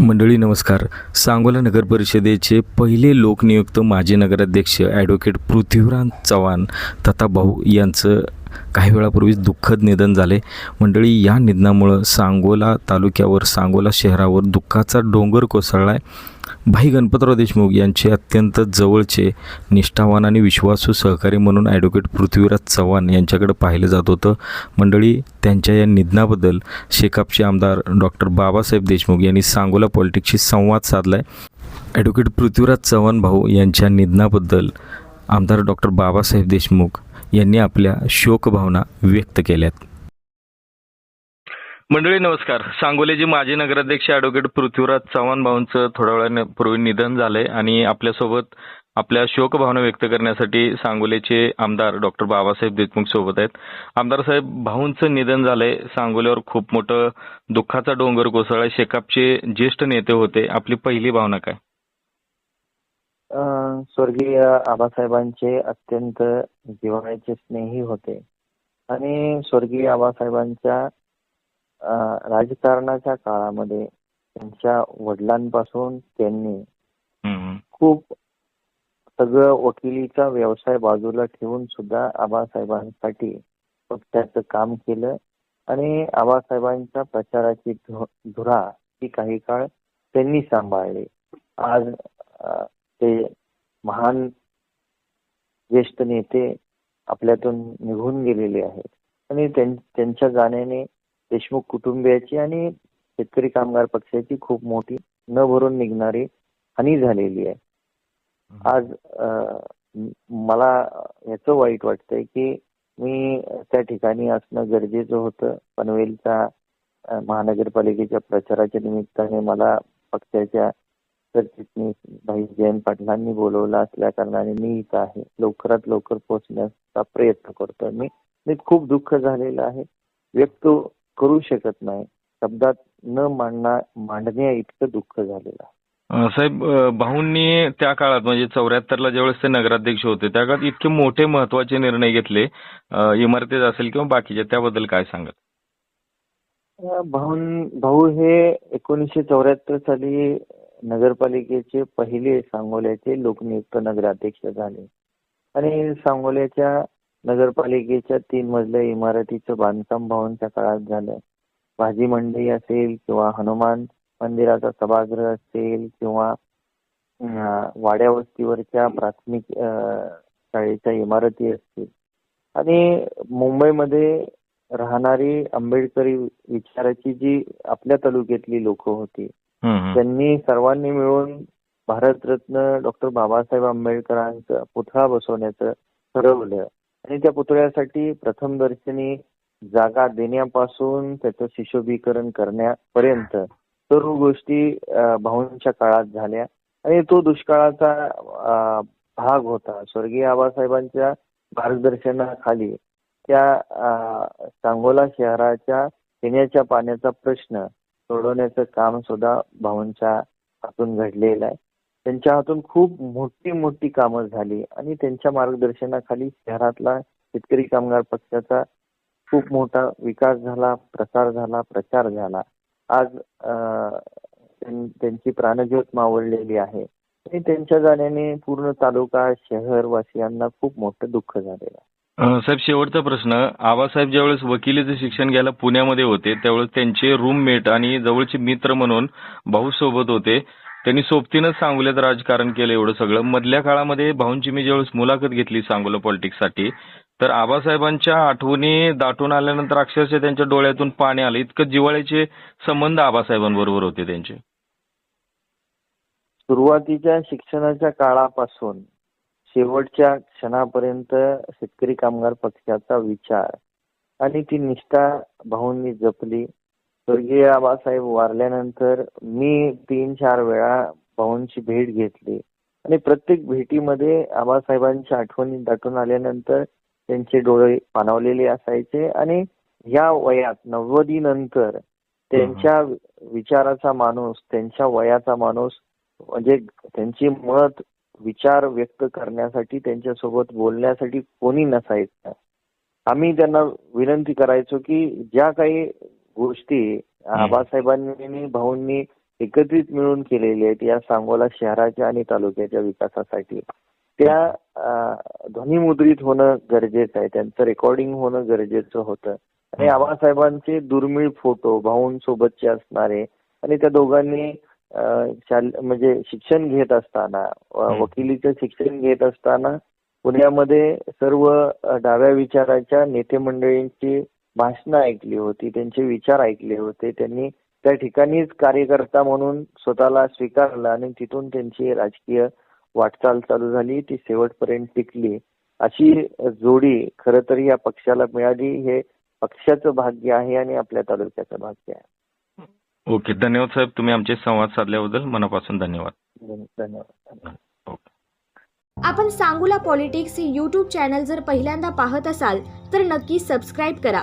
मंडळी नमस्कार. सांगोला नगर परिषदेचे पहिले लोकनियुक्त माजी नगराध्यक्ष ॲडव्होकेट पृथ्वीराज चव्हाण तथा भाऊ यांचं काही वेळापूर्वीच दुःखद निधन झाले. मंडळी या निधनामुळं सांगोला तालुक्यावर सांगोला शहरावर दुःखाचा डोंगर कोसळला आहे भाई गणपतराव देशमुख यांचे अत्यंत जवळचे निष्ठावान आणि विश्वासू सहकारी म्हणून ॲडव्होकेट पृथ्वीराज चव्हाण यांच्याकडे पाहिलं जात होतं. मंडळी त्यांच्या या निधनाबद्दल शेकापचे आमदार डॉक्टर बाबासाहेब देशमुख यांनी सांगोला पॉलिटिक्सशी संवाद साधला आहे ॲडव्होकेट पृथ्वीराज चव्हाण भाऊ यांच्या निधनाबद्दल आमदार डॉक्टर बाबासाहेब देशमुख यांनी आपल्या शोकभावना व्यक्त केल्यात. मंडळी नमस्कार. सांगोलेचे माजी नगराध्यक्ष ॲडव्होकेट पृथ्वीराज चव्हाण भाऊंचं थोड्या वेळापूर्वी निधन झालंय आणि आपल्यासोबत आपल्या शोकभावना व्यक्त करण्यासाठी सांगोलेचे आमदार डॉक्टर बाबासाहेब देशमुख सोबत आहेत. आमदार साहेब भाऊंचं निधन झालंय. सांगोल्यावर खूप मोठं दुःखाचा डोंगर कोसळला शेकापचे ज्येष्ठ नेते होते. आपली पहिली भावना काय? अं, स्वर्गीय आबासाहेबांचे अत्यंत जिव्हाळ्याचे स्नेही होते. आणि स्वर्गीय आबासाहेबांच्या राजकारणाच्या काळामध्ये त्यांच्या वडिलांपासून त्यांनी. खूप सगळं वकिलीचा व्यवसाय बाजूला ठेवून सुद्धा आबासाहेबांसाठी पक्षाचं काम केलं. आणि आबासाहेबांच्या प्रचाराची धुरा ही काही काळ त्यांनी सांभाळली. आज ते महान ज्येष्ठ नेते आपल्यातून निघून गेलेले आहेत. आणि त्यां- त्यांच्या जाण्याने देशमुख कुटुंबियाची आणि शेतकरी कामगार पक्षाची खूप मोठी न भरून निघणारी हानी झालेली आहे. आज मला याचं वाईट वाटतंय की मी त्या ठिकाणी असणं गरजेचं होतं. पनवेलच्या महानगरपालिकेच्या प्रचाराच्या निमित्ताने मला पक्षाच्या सरचिटणीस भाई जयंत पाटलांनी बोलवलं असल्या कारणाने मी इथं आहे. लवकरात लवकर पोहोचण्याचा प्रयत्न करतोय मी. मी खूप दुःख झालेलं आहे. व्यक्त करू शकत नाही. शब्दात न मांडणा मांडण्या इतकं दुःख झालेलं साहेब भाऊंनी त्या काळात म्हणजे चौऱ्याहत्तरला ज्यावेळेस ते नगराध्यक्ष होते त्या काळात इतके मोठे महत्त्वाचे निर्णय घेतले इमारतीत असेल किंवा बाकीचे त्याबद्दल काय सांगत भाऊ भाऊ हे एकोणीसशे चौऱ्याहत्तर साली नगरपालिकेचे पहिले सांगोल्याचे लोकनियुक्त नगराध्यक्ष झाले. आणि सांगोल्याच्या नगरपालिकेच्या तीन मजल्या इमारतीचं बांधकाम भावांच्या काळात झालं. भाजी मंडई असेल किंवा हनुमान मंदिराचा सभागृह असेल किंवा वाड्या वस्तीवरच्या प्राथमिक शाळेच्या इमारती असतील. आणि मुंबईमध्ये राहणारी आंबेडकरी विचाराची जी आपल्या तालुक्यातली लोक होती त्यांनी सर्वांनी मिळून भारतरत्न डॉक्टर बाबासाहेब आंबेडकरांचा पुतळा बसवण्याचं ठरवलं. आणि त्या पुतळ्यासाठी प्रथमदर्शनी जागा देण्यापासून त्याचं शिशोभीकरण करण्यापर्यंत सर्व गोष्टी भाऊंच्या काळात झाल्या. आणि तो दुष्काळाचा भाग होता. स्वर्गीय आबासाहेबांच्या मार्गदर्शनाखाली त्या सांगोला शहराच्या पिण्याच्या पाण्याचा प्रश्न सोडवण्याचं काम सुद्धा भाऊंच्या हातून घडलेलं आहे. त्यांच्या हातून खूप मोठी मोठी कामं झाली आणि त्यांच्या मार्गदर्शनाखाली शहरातला शेतकरी कामगार पक्षाचा खूप मोठा विकास झाला प्रसार झाला प्रचार झाला. आज त्यांची प्राणज्योत मावळलेली आहे. आणि त्यांच्या जाण्याने पूर्ण तालुका शहर वासियांना खूप मोठं दुःख झालेलं आहे. साहेब शेवटचा प्रश्न. आबासाहेब ज्यावेळेस वकिलीचं शिक्षण घ्यायला पुण्यामध्ये होते त्यावेळेस त्यांचे रूममेट आणि जवळचे मित्र म्हणून भाऊ सोबत होते. त्यांनी सोबतीनंच सांगोल्यात राजकारण केलं एवढं सगळं. मधल्या काळामध्ये भाऊंची मी ज्यावेळेस मुलाखत घेतली सांगोला पॉलिटिक्ससाठी तर आबासाहेबांच्या आठवणी दाटून आल्यानंतर अक्षरशः त्यांच्या डोळ्यातून पाणी आलं. इतकं जिव्हाळ्याचे संबंध आबासाहेबांबरोबर होते त्यांचे. सुरुवातीच्या शिक्षणाच्या काळापासून शेवटच्या क्षणापर्यंत शेतकरी कामगार पक्षाचा विचार आणि ती निष्ठा भाऊंनी जपली. स्वर्गीय आबासाहेब वारल्यानंतर मी तीन चार वेळा भाऊंची भेट घेतली. आणि प्रत्येक भेटीमध्ये आबासाहेबांच्या आठवणी दाटून आल्यानंतर त्यांचे डोळे पाणावलेले असायचे. आणि या वयात नव्वदी नंतर त्यांच्या विचाराचा माणूस त्यांच्या वयाचा माणूस म्हणजे त्यांची मत विचार व्यक्त करण्यासाठी त्यांच्यासोबत बोलण्यासाठी कोणी नसायचं. आम्ही त्यांना विनंती करायचो की ज्या काही गोष्टी आबासाहेबांनी भाऊंनी एकत्रित मिळून केलेली आहेत या सांगोला शहराच्या आणि तालुक्याच्या विकासासाठी. त्या ध्वनिमुद्रित होणं गरजेचं आहे. त्यांचं रेकॉर्डिंग होणं गरजेचं होतं. आणि आबासाहेबांचे दुर्मिळ फोटो भाऊंसोबतचे असणारे आणि त्या दोघांनी म्हणजे शिक्षण घेत असताना. वकिलीचं शिक्षण घेत असताना पुण्यामध्ये सर्व डाव्या विचाराच्या नेते मंडळींची भाषणं ऐकली होती त्यांचे विचार ऐकले होते. त्यांनी त्या ठिकाणीच कार्यकर्ता म्हणून स्वतःला स्वीकारलं आणि तिथून त्यांची राजकीय वाटचाल चालू झाली. ती शेवटपर्यंत टिकली. अशी जोडी खरं तर या पक्षाला मिळाली. हे पक्षाचं भाग्य आहे आणि आपल्या तालुक्याचं भाग्य आहे. ओके धन्यवाद साहेब. तुम्ही आमचे संवाद साधल्याबद्दल मनापासून धन्यवाद. धन्यवाद. आपण सांगूला पॉलिटिक्स हे यूट्यूब चॅनल जर पहिल्यांदा पाहत असाल तर नक्की सबस्क्राईब करा.